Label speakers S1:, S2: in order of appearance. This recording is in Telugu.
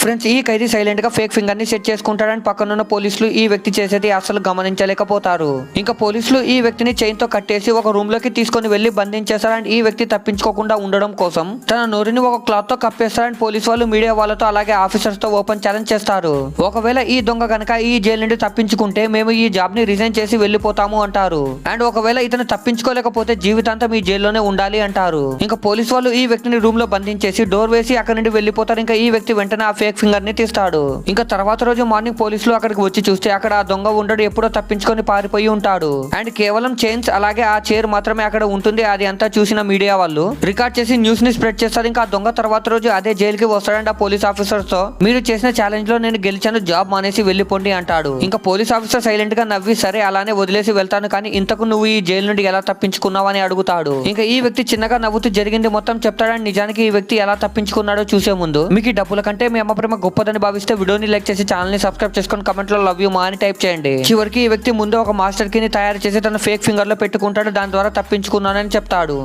S1: ఫ్రెండ్స్ ఈ ఖైదీ సైలెంట్గా ఫేక్ ఫింగర్ని సెట్ చేసుకుంటాడని పక్కనున్న పోలీసులు ఈ వ్యక్తి చేసేది అసలు గమనించలేకపోతారు. ఇంకా పోలీసులు ఈ వ్యక్తిని చైన్తో కట్టేసి ఒక రూమ్లోకి తీసుకొని వెళ్ళి బంధించేస్తారు అండ్ ఈ వ్యక్తి తప్పించుకోకుండా ఉండడం కోసం తన నోరుని ఒక క్లాత్తో కప్పేస్తారని పోలీస్ వాళ్ళు మీడియా వాళ్ళతో అలాగే ఆఫీసర్స్తో ఓపెన్ ఛాలెంజ్ చేస్తారు. ఒకవేళ ఈ దొంగ గనక ఈ జైలు నుండి తప్పించుకుంటే మేము ఈ జాబ్ని రిజైన్ చేసి వెళ్ళిపోతాము అంటారు. అండ్ ఒకవేళ ఇతను తప్పించుకోలేకపోతే జీవితాంతం ఈ జైల్లోనే ఉండాలి అంటారు. ఇంకా పోలీస్ వాళ్ళు ఈ వ్యక్తిని రూమ్లో బంధించేసి డోర్ వేసి అక్కడ నుండి వెళ్ళిపోతారు. ఇంకా ఈ వ్యక్తి వెంటనే ఆ ఫేక్ ఫింగర్ని తీస్తాడు. ఇంకా తర్వాత రోజు మార్నింగ్ పోలీసులు అక్కడికి వచ్చి చూస్తే అక్కడ ఆ దొంగ ఉండడు ఎప్పుడో తప్పించుకొని పారిపోయి ఉంటాడు. అండ్ కేవలం చైన్స్ అలాగే ఆ చైర్ మాత్రమే అక్కడ ఉంటుంది అది అంతా చూసిన మీడియా వాళ్ళు. రికార్డ్ చేసి న్యూస్ని స్ప్రెడ్ చేస్తారు ఇంకా ఆ దొంగ తర్వాత రోజు అదే జైలుకి వస్తాడంట ఆ పోలీస్ ఆఫీసర్స్తో మీరు చేసిన ఛాలెంజ్లో నేను గెలిచాను జాబ్ మానేసి వెళ్ళిపోండి అంటాడు. ఇంకా పోలీస్ ఆఫీసర్ సైలెంట్గా నవ్వి సరే అలానే వదిలేసి వెళ్తాను కానీ ఇంతకు నువ్వు ఈ జైలు నుండి ఎలా తప్పించుకున్నావని అడుగుతాడు. ఇంకా ఈ వ్యక్తి చిన్నగా నవ్వుతూ జరిగింది మొత్తం చెప్తాడని నిజానికి ఈ వ్యక్తి ఎలా తప్పించుకున్నాడో చూసే ముందు మీకు డబ్బుల కంటే మీ అమ్మ ప్రేమ గొప్పదని భావిస్తే వీడియోని లైక్ చేసి ఛానల్ని సబ్స్క్రైబ్ చేసుకొని కమెంట్లో లవ్ యూ మా అని టైప్ చేయండి. చివరికి ఈ వ్యక్తి ముందు ఒక మాస్టర్కి తయారు చేసి తన ఫేక్ ఫింగర్లో పెట్టుకుంటాడు దాని ద్వారా తప్పించుకున్నానని చెప్తాడు.